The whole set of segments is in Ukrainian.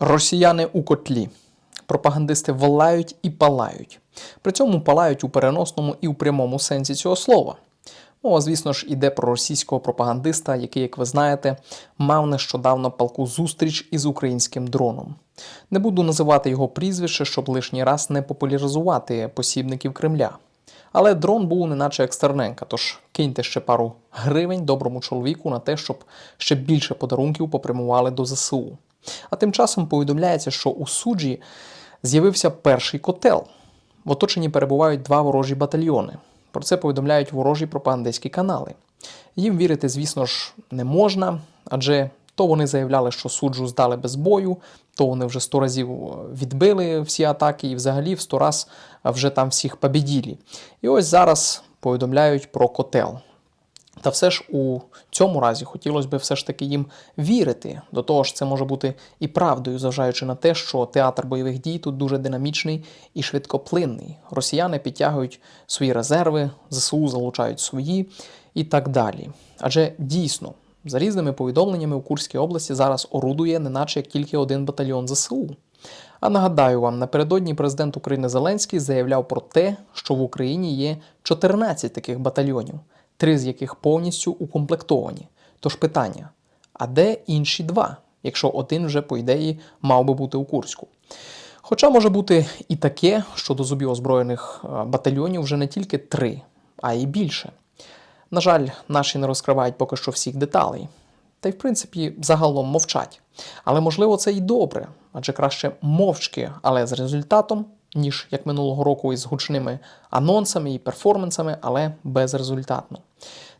Росіяни у котлі. Пропагандисти волають і палають. При цьому палають у переносному і у прямому сенсі цього слова. Мова, звісно ж, іде про російського пропагандиста, який, як ви знаєте, мав нещодавно палку зустріч із українським дроном. Не буду називати його прізвище, щоб лишній раз не популяризувати посібників Кремля. Але дрон був неначе як Стерненка, тож киньте ще пару гривень доброму чоловіку на те, щоб ще більше подарунків попрямували до ЗСУ. А тим часом повідомляється, що у суджі з'явився перший котел. В оточенні перебувають два ворожі батальйони. Про це повідомляють ворожі пропагандистські канали. Їм вірити, звісно ж, не можна, адже то вони заявляли, що суджу здали без бою, то вони вже сто разів відбили всі атаки і взагалі в сто раз вже там всіх побіділі. І ось зараз повідомляють про котел. Та все ж у цьому разі хотілося б все ж таки їм вірити. До того ж, це може бути і правдою, зважаючи на те, що театр бойових дій тут дуже динамічний і швидкоплинний. Росіяни підтягують свої резерви, ЗСУ залучають свої і так далі. Адже дійсно, за різними повідомленнями у Курській області зараз орудує неначе як тільки один батальйон ЗСУ. А нагадаю вам, напередодні президент України Зеленський заявляв про те, що в Україні є 14 таких батальйонів три з яких повністю укомплектовані. Тож питання: а де інші два, якщо один вже, по ідеї, мав би бути у Курську? Хоча може бути і таке, що до зубів озброєних е, батальйонів вже не тільки три, а й більше. На жаль, наші не розкривають поки що всіх деталей. Та й, в принципі, загалом мовчать. Але можливо це і добре, адже краще мовчки, але з результатом, ніж як минулого року із гучними анонсами і перформансами, але безрезультатно.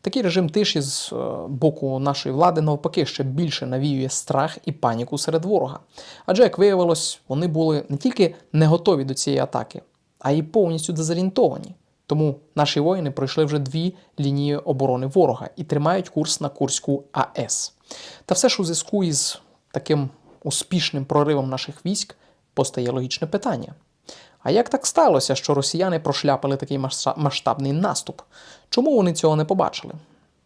Такий режим тиші з е, боку нашої влади навпаки ще більше навіює страх і паніку серед ворога. Адже, як виявилось, вони були не тільки не готові до цієї атаки, а й повністю дезорієнтовані. Тому наші воїни пройшли вже дві лінії оборони ворога і тримають курс на Курську АЕС. Та все ж у зв'язку із таким успішним проривом наших військ постає логічне питання. А як так сталося, що росіяни прошляпили такий масштабний наступ? Чому вони цього не побачили?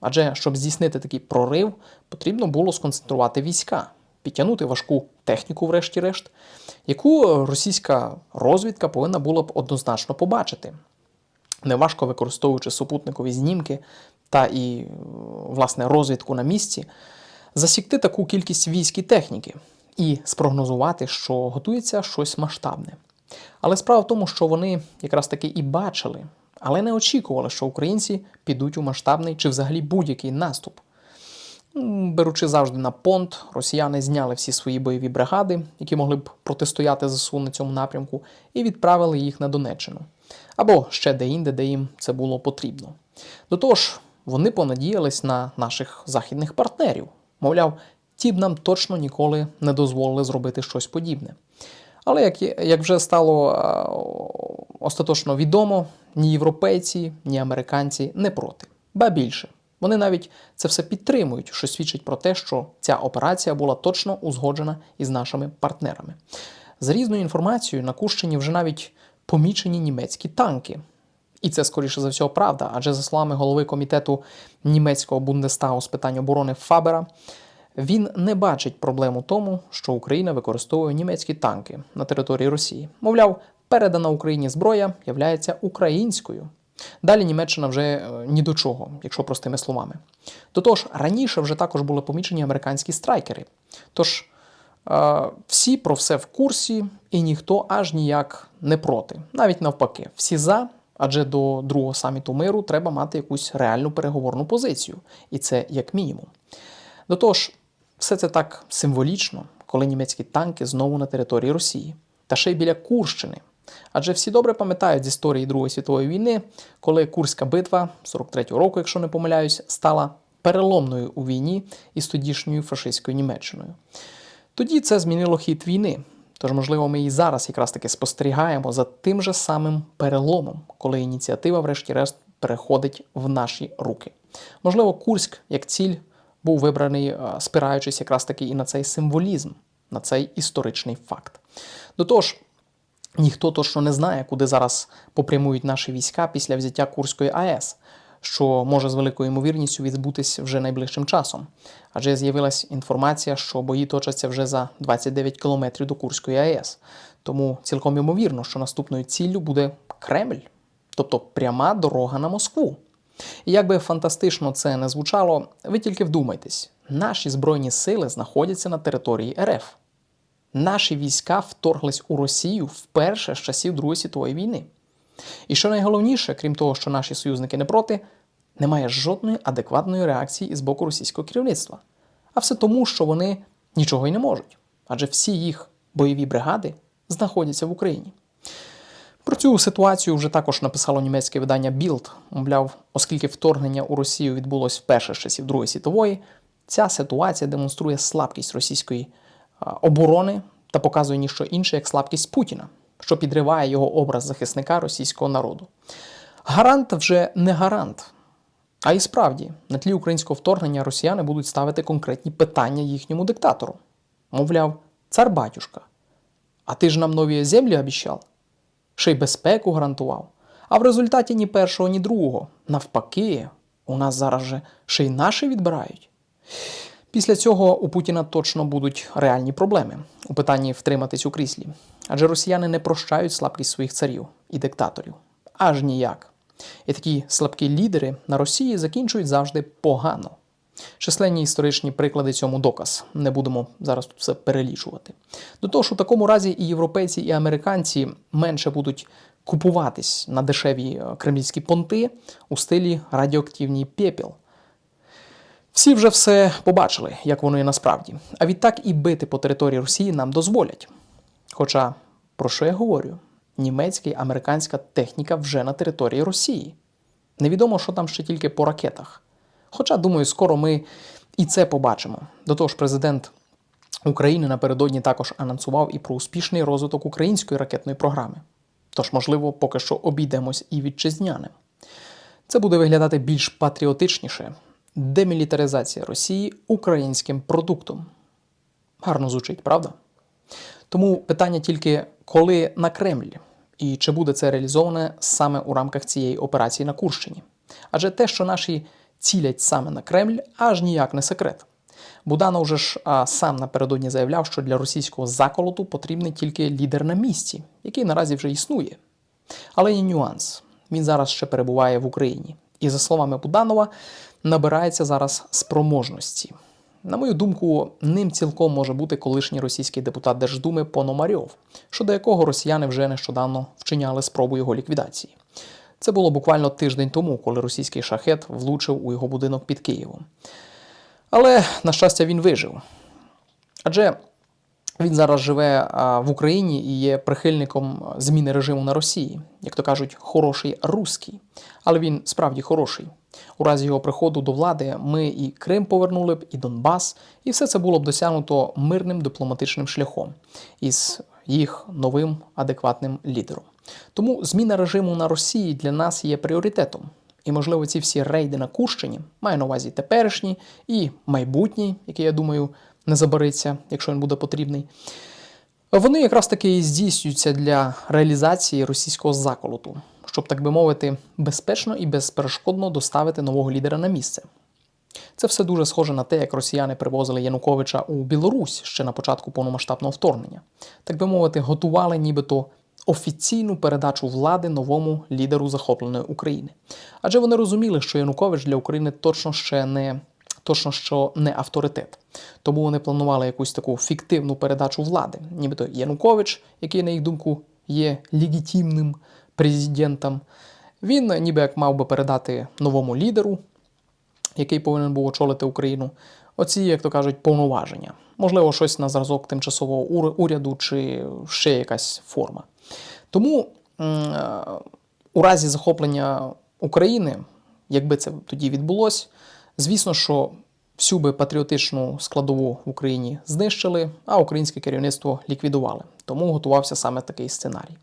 Адже щоб здійснити такий прорив, потрібно було сконцентрувати війська, підтягнути важку техніку, врешті-решт, яку російська розвідка повинна була б однозначно побачити. Неважко використовуючи супутникові знімки та і, власне, розвідку на місці, засікти таку кількість військ і техніки і спрогнозувати, що готується щось масштабне. Але справа в тому, що вони якраз таки і бачили, але не очікували, що українці підуть у масштабний чи взагалі будь-який наступ. Беручи завжди на понт, росіяни зняли всі свої бойові бригади, які могли б протистояти ЗСУ на цьому напрямку, і відправили їх на Донеччину. Або ще де-інде, де їм це було потрібно. До того ж, вони понадіялись на наших західних партнерів. Мовляв, ті б нам точно ніколи не дозволили зробити щось подібне. Але як як вже стало остаточно відомо, ні європейці, ні американці не проти. Ба більше. Вони навіть це все підтримують, що свідчить про те, що ця операція була точно узгоджена із нашими партнерами. За різною інформацією, на Курщині вже навіть помічені німецькі танки. І це, скоріше за всього, правда, адже за словами голови комітету німецького Бундестагу з питань оборони Фабера, він не бачить проблем у тому, що Україна використовує німецькі танки на території Росії. Мовляв, передана Україні зброя являється українською. Далі Німеччина вже е, ні до чого, якщо простими словами. До того ж, раніше вже також були помічені американські страйкери. Тож е, всі про все в курсі, і ніхто аж ніяк не проти. Навіть навпаки, всі за, адже до другого саміту миру треба мати якусь реальну переговорну позицію. І це як мінімум. До того ж, все це так символічно, коли німецькі танки знову на території Росії, та ще й біля Курщини. Адже всі добре пам'ятають з історії Другої світової війни, коли Курська битва 43-го року, якщо не помиляюсь, стала переломною у війні із тодішньою фашистською Німеччиною. Тоді це змінило хід війни. Тож, можливо, ми і зараз якраз таки спостерігаємо за тим же самим переломом, коли ініціатива, врешті-решт, переходить в наші руки. Можливо, Курськ як ціль був вибраний, е, спираючись якраз таки і на цей символізм, на цей історичний факт. До того ж, ніхто точно не знає, куди зараз попрямують наші війська після взяття Курської АЕС. що може з великою ймовірністю відбутись вже найближчим часом. Адже з'явилась інформація, що бої точаться вже за 29 кілометрів до Курської АЕС. Тому цілком ймовірно, що наступною ціллю буде Кремль, тобто пряма дорога на Москву. І як би фантастично це не звучало, ви тільки вдумайтесь, наші збройні сили знаходяться на території РФ. Наші війська вторглись у Росію вперше з часів Другої світової війни. І що найголовніше, крім того, що наші союзники не проти, немає жодної адекватної реакції із боку російського керівництва. А все тому, що вони нічого й не можуть, адже всі їх бойові бригади знаходяться в Україні. Про цю ситуацію вже також написало німецьке видання Bild. Мовляв, оскільки вторгнення у Росію відбулось вперше з часів Другої світової, ця ситуація демонструє слабкість російської оборони та показує ніщо інше, як слабкість Путіна, що підриває його образ захисника російського народу. Гарант вже не гарант. А і справді, на тлі українського вторгнення росіяни будуть ставити конкретні питання їхньому диктатору. Мовляв, цар батюшка, а ти ж нам нові землі обіщав? Ще й безпеку гарантував. А в результаті ні першого, ні другого. Навпаки, у нас зараз же ще й наші відбирають. Після цього у Путіна точно будуть реальні проблеми у питанні втриматись у кріслі. Адже росіяни не прощають слабкість своїх царів і диктаторів. Аж ніяк. І такі слабкі лідери на Росії закінчують завжди погано. Численні історичні приклади цьому доказ. Не будемо зараз тут все перелічувати. До того ж, у такому разі і європейці, і американці менше будуть купуватись на дешеві е, кремлівські понти у стилі радіоактивний пепіл. Всі вже все побачили, як воно є насправді. А відтак і бити по території Росії нам дозволять. Хоча, про що я говорю? Німецька і американська техніка вже на території Росії. Невідомо, що там ще тільки по ракетах. Хоча, думаю, скоро ми і це побачимо. До того ж, президент України напередодні також анонсував і про успішний розвиток української ракетної програми. Тож, можливо, поки що обійдемось і вітчизняним. Це буде виглядати більш патріотичніше демілітаризація Росії українським продуктом. Гарно звучить, правда? Тому питання тільки коли на Кремль і чи буде це реалізоване саме у рамках цієї операції на Курщині. Адже те, що наші цілять саме на Кремль, аж ніяк не секрет. Буданов же ж а, сам напередодні заявляв, що для російського заколоту потрібний тільки лідер на місці, який наразі вже існує. Але є нюанс. Він зараз ще перебуває в Україні. І, за словами Буданова, набирається зараз спроможності. На мою думку, ним цілком може бути колишній російський депутат Держдуми Пономарьов, щодо якого росіяни вже нещодавно вчиняли спробу його ліквідації. Це було буквально тиждень тому, коли російський шахет влучив у його будинок під Києвом. Але, на щастя, він вижив. Адже він зараз живе в Україні і є прихильником зміни режиму на Росії, як то кажуть, хороший русський. Але він справді хороший. У разі його приходу до влади ми і Крим повернули б, і Донбас, і все це було б досягнуто мирним дипломатичним шляхом із їх новим адекватним лідером. Тому зміна режиму на Росії для нас є пріоритетом. І, можливо, ці всі рейди на Курщині, маю на увазі теперішні і майбутній, який, я думаю, не забариться, якщо він буде потрібний. Вони якраз таки і здійснюються для реалізації російського заколоту, щоб, так би мовити, безпечно і безперешкодно доставити нового лідера на місце. Це все дуже схоже на те, як росіяни привозили Януковича у Білорусь ще на початку повномасштабного вторгнення. Так би мовити, готували нібито офіційну передачу влади новому лідеру захопленої України. Адже вони розуміли, що Янукович для України точно ще не точно що не авторитет. Тому вони планували якусь таку фіктивну передачу влади, нібито Янукович, який, на їх думку, є легітимним президентом. Він ніби як мав би передати новому лідеру, який повинен був очолити Україну. Оці, як то кажуть, повноваження. Можливо, щось на зразок тимчасового уряду чи ще якась форма. Тому е, у разі захоплення України, якби це тоді відбулось, звісно, що всю би патріотичну складову в Україні знищили, а українське керівництво ліквідували. Тому готувався саме такий сценарій.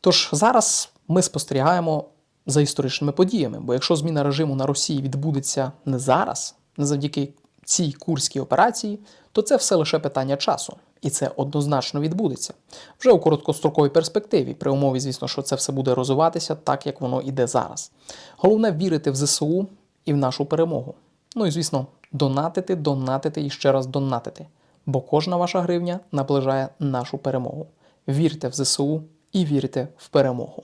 Тож зараз ми спостерігаємо за історичними подіями, бо якщо зміна режиму на Росії відбудеться не зараз, не завдяки цій курській операції, то це все лише питання часу. І це однозначно відбудеться вже у короткостроковій перспективі, при умові, звісно, що це все буде розвиватися так, як воно іде зараз. Головне вірити в ЗСУ і в нашу перемогу. Ну і звісно, донатити, донатити і ще раз донатити. Бо кожна ваша гривня наближає нашу перемогу. Вірте в ЗСУ і вірте в перемогу.